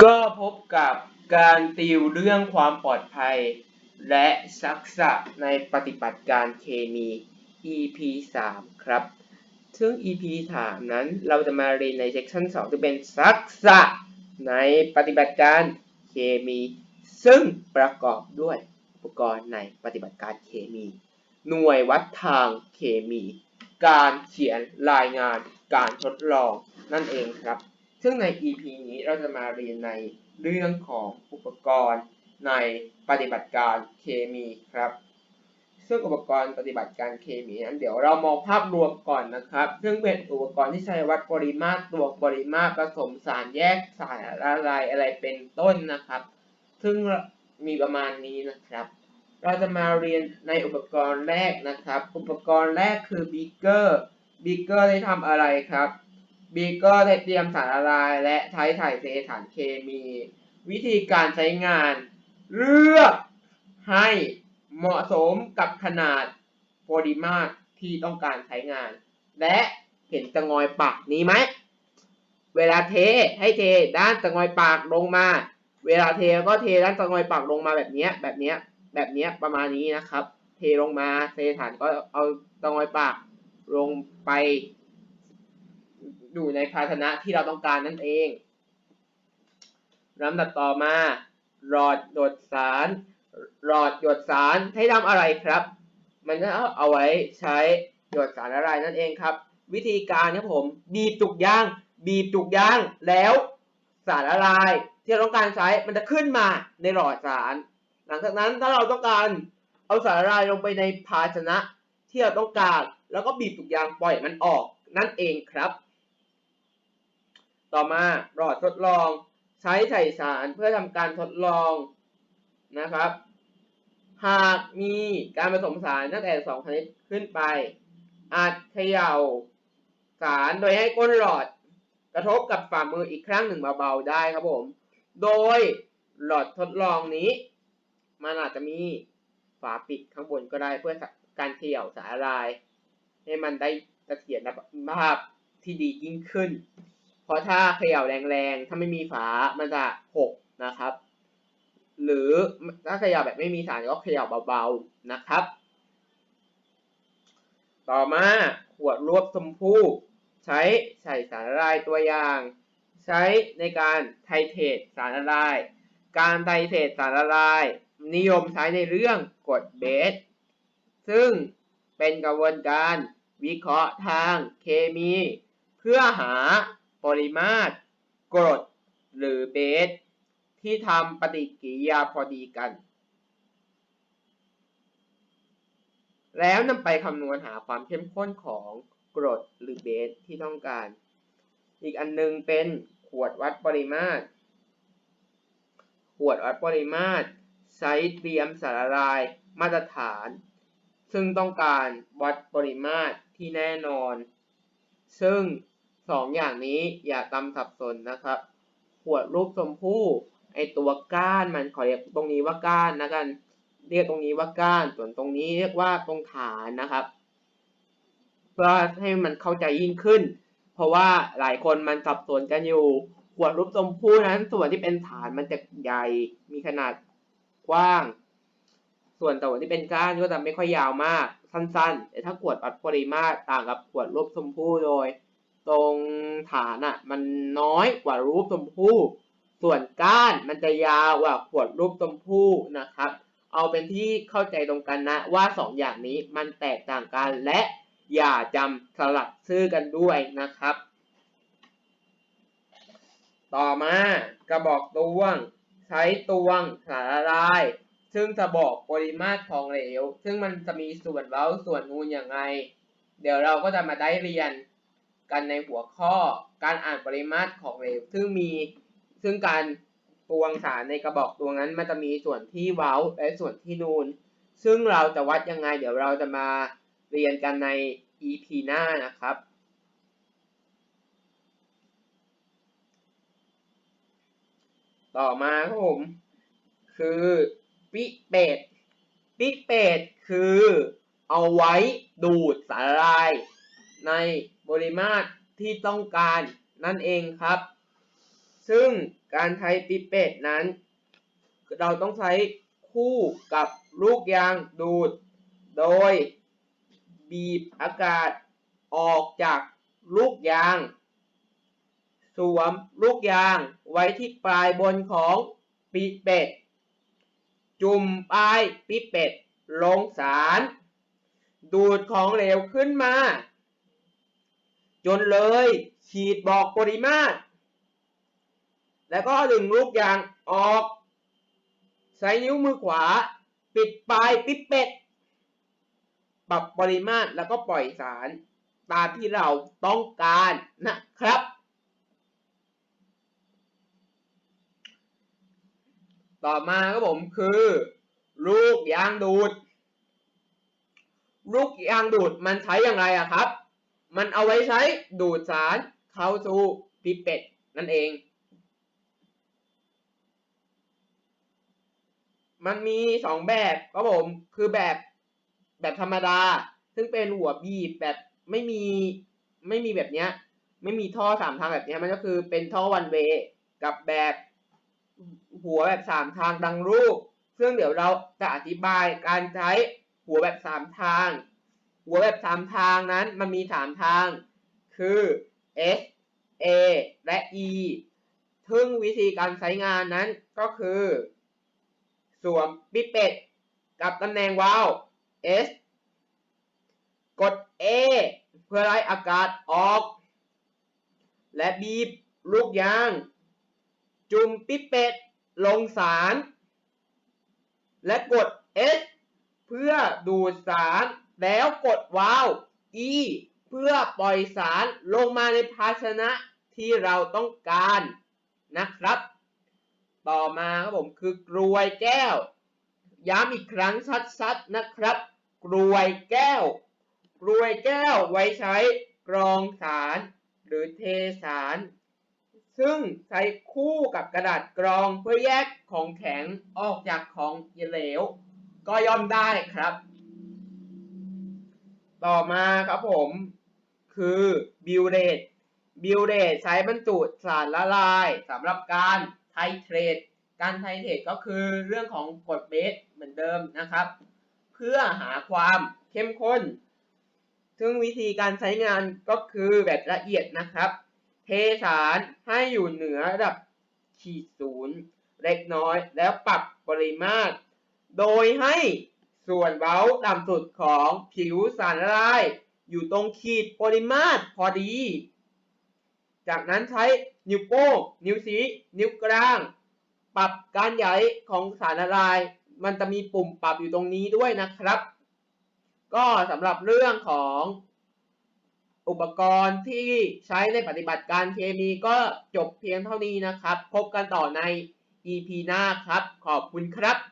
ก็พบกับการติวเรื่องความปลอดภัย และทักษะในปฏิบัติการเคมี EP 3 ครับ ซึ่ง EP 3 นั้นเราจะมาเรียนในเซสชั่น2ที่เป็นทักษะในปฏิบัติการเคมี ซึ่งประกอบด้วยอุปกรณ์ในปฏิบัติการเคมี หน่วยวัดทางเคมี การเขียนรายงานการทดลองนั่นเองครับ ซึ่งใน EP นี้เราจะมาเรียนในเรื่องของอุปกรณ์ในปฏิบัติการเคมีครับ ซึ่งอุปกรณ์ปฏิบัติการเคมีนั้นเดี๋ยวเรามองภาพรวมก่อนนะครับ ซึ่งเป็นอุปกรณ์ที่ใช้วัดปริมาตรตัวปริมาตรผสมสารแยกสารละลายอะไรเป็นต้นนะครับ ซึ่งมีประมาณนี้นะครับ เราจะมาเรียนในอุปกรณ์แรกนะครับ อุปกรณ์แรกคือบีเกอร์บีเกอร์ได้ทำอะไรครับ บีกอร์ได้เตรียมสารละลาย และใช้ถ่ายเทสารเคมี วิธีการใช้งาน เลือกให้เหมาะสมกับขนาดปริมาตรที่ต้องการใช้งาน และเห็นตะงอยปากนี้ไหม เวลาเทให้เทด้านตะงอยปากลงมา เวลาเทก็เทด้านตะงอยปากลงมาแบบนี้แบบนี้แบบนี้ประมาณนี้นะครับ เทลงมาเทฐานก็เอาตะงอยปากลงไป อยู่ในภาชนะที่เราต้องการนั่นเองลำดับต่อมา หลอดหยดสาร หลอดหยดสารให้ทำอะไรครับ มันจะเอาไว้ใช้หยดสารอะไรนั่นเองครับ วิธีการครับผม บีบจุกยาง บีบจุกยางแล้วสารละลายที่เราต้องการใช้มันจะขึ้นมาในหลอดสาร หลังจากนั้นถ้าเราต้องการเอาสารละลายลงไปในภาชนะที่เราต้องการ แล้วก็บีบจุกยางปล่อยมันออกนั่นเองครับ ต่อมาหลอดทดลองใช้ใส่สารเพื่อทำการทดลองนะครับ หากมีการผสมสารตั้งแต่สองชนิดขึ้นไป อาจเขย่าสารโดยให้ก้นหลอดกระทบกับฝ่ามืออีกครั้งหนึ่งเบาๆได้ครับผม โดยหลอดทดลองนี้ มันอาจจะมีฝาปิดข้างบนก็ได้เพื่อการเขย่าสารละลาย ให้มันได้เสถียรภาพที่ดียิ่งขึ้น เพราะถ้าเขย่าแรงๆ ถ้าไม่มีฝา มันจะหกนะครับ หรือถ้าเขย่าแบบไม่มีสารก็เขย่าเบาๆนะครับ ต่อมาขวดรวบชมพู่ใช้ใส่สารละลายตัวอย่าง ใช้ในการไทเทตสารละลาย การไทเทตสารละลาย นิยมใช้ในเรื่องกดเบส ซึ่งเป็นกระบวนการวิเคราะห์ทางเคมี เพื่อหา ปริมาตร กรด หรือเบส ที่ทำปฏิกิริยาพอดีกัน แล้วนำไปคำนวณหาความเข้มข้นของกรดหรือเบสที่ต้องการ อีกอันนึงเป็นขวดวัดปริมาตร ขวดวัดปริมาตรใช้เตรียมสารละลายมาตรฐาน ซึ่งต้องการวัดปริมาตรที่แน่นอน ซึ่ง สองอย่างนี้อย่าตำสับสนนะครับ ขวดรูปชมพู่ไอตัวก้านมันขอเรียกตรงนี้ว่าก้านนะกัน เรียกตรงนี้ว่าก้าน ส่วนตรงนี้เรียกว่าตรงฐานนะครับเพื่อให้มันเข้าใจยิ่งขึ้น เพราะว่าหลายคนมันสับสนกันอยู่ ขวดรูปชมพู่นั้น ส่วนที่เป็นฐานมันจะใหญ่มีขนาดกว้าง ส่วนตัวที่เป็นก้านก็จะไม่ค่อยยาวมากสั้นๆ แต่ถ้าขวดวัดปริมาตรต่างกับขวดรูปชมพู่โดย ตรงฐานอะมันน้อยกว่ารูปชมพู่ ส่วนก้านมันจะยาวกว่าขวดรูปชมพู่นะครับ เอาเป็นที่เข้าใจตรงกันนะว่าสองอย่างนี้มันแตกต่างกันและอย่าจำสลับชื่อกันด้วยนะครับ ต่อมากระบอกตวง ใช้ตวงสารละลาย ซึ่งจะบอกปริมาตรของเหลว ซึ่งมันจะมีส่วนเว้าส่วนนูนอย่างไรเดี๋ยวเราก็จะมาได้เรียน กันในหัวข้อการอ่านปริมาตรของเหลว ซึ่งมีซึ่งการตวงสารในกระบอกตัวนั้นมันจะมีส่วนที่เว้าและส่วนที่นูน ซึ่งเราจะวัดยังไง เดี๋ยวเราจะมาเรียนกันใน EP หน้านะครับต่อมาครับผม คือปิเปตปิเปตคือเอาไว้ดูดสารละลายใน ปริมาตรที่ต้องการนั่นเองครับ ซึ่งการใช้ปิเปตนั้น เราต้องใช้คู่กับลูกยางดูด โดยบีบอากาศออกจากลูกยาง สวมลูกยางไว้ที่ปลายบนของปิเป็ด จุ่มปลายปิเป็ดลงสาร ดูดของเหลวขึ้นมา จนเลย ขีดบอกปริมาตร แล้วก็ดึงลูกยางออก ใช้นิ้วมือขวา ปิดปลายปิเป็ด ปรับปริมาตรแล้วก็ปล่อยสารตามที่เราต้องการนะครับ ต่อมาครับผมคือ ลูกยางดูด ลูกยางดูดมันใช้อย่างไรอะครับ มันเอาไว้ใช้ดูดสารเข้าสู่ปิเป็ดนั่นเอง มันมีสองแบบครับผม คือแบบแบบธรรมดา ซึ่งเป็นหัวบีบแบบไม่มีไม่มีแบบเนี้ย ไม่มีท่อสามทางแบบเนี้ยมันก็คือเป็นท่อวันเวกับแบบหัวแบบสามทางดังรูป ซึ่งเดี๋ยวเราจะอธิบายการใช้หัวแบบสามทาง หัวแบบสามทางนั้นมันมีสามทาง คือ S A และ E ซึ่งวิธีการใช้งานนั้นก็คือ สวมปิเป็ดกับตำแหน่งวาล์ว S กด A เพื่อไล่อากาศออก และบีบลูกยาง จุ่มปิเป็ดลงสาร และกด S เพื่อดูดสาร แล้วกดวาล์ว E เพื่อปล่อยสารลงมาในภาชนะที่เราต้องการนะครับ ต่อมาครับผมคือกรวยแก้ว ย้ำอีกครั้งชัดๆนะครับ กรวยแก้ว กรวยแก้วไว้ใช้กรองสาร หรือเทสาร ซึ่งใช้คู่กับกระดาษกรองเพื่อแยกของแข็งออกจากของเหลว ก็ย่อมได้ครับ ต่อมาครับผมคือบิวเรตบิวเรตใช้บรรจุสารละลายสำหรับการไทเทรตการไทเทรตก็คือเรื่องของกรดเบสเหมือนเดิมนะครับ เพื่อหาความเข้มข้น ซึ่งวิธีการใช้งานก็คือแบบละเอียดนะครับ เทสารให้อยู่เหนือระดับขีดศูนย์เล็กน้อยแล้วปรับปริมาตร โดยให้ ส่วนเว้าต่ำสุดของผิวสารละลาย อยู่ตรงขีดปริมาตรพอดี จากนั้นใช้นิ้วโป้ง นิ้วชี้ นิ้วกลาง ปรับการใหญ่ของสารละลาย มันจะมีปุ่มปรับอยู่ตรงนี้ด้วยนะครับ ก็สำหรับเรื่องของอุปกรณ์ที่ใช้ในปฏิบัติการเคมีก็จบเพียงเท่านี้นะครับ พบกันต่อใน EP หน้าครับ ขอบคุณครับ